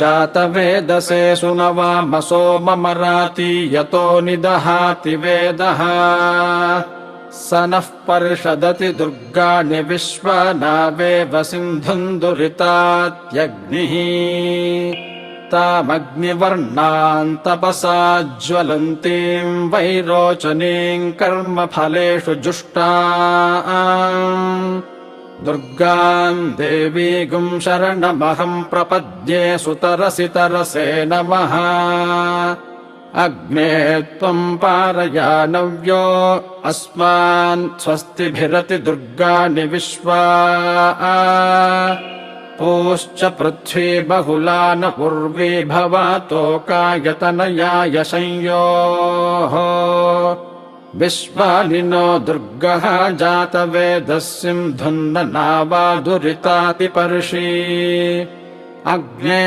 जातवेदसे सुनवामसो ममराति यतो निदहाति वेदः। स नः पर्षदति दुर्गाणि विश्वनावेव सिन्धुम् दुरितात्यग्निः। तामग्निवर्णाम् तपसा ज्वलन्तीम् वैरोचनीम् कर्मफलेषु जुष्टा दुर्गाम् देवीगुम् शरणमहम् प्रपद्ये सुतरसि तरसे नमः अग्ने त्वम् पारयानव्यो अस्मान् स्वस्तिभिरति दुर्गाणि विश्वा। पूश्च पृथ्वी बहुला न पूर्वी भवतोकायतनयाय संयोः विश्वानिनो दुर्गः जातवेदस्यम् नावा दुरितातिपर्षी अग्ने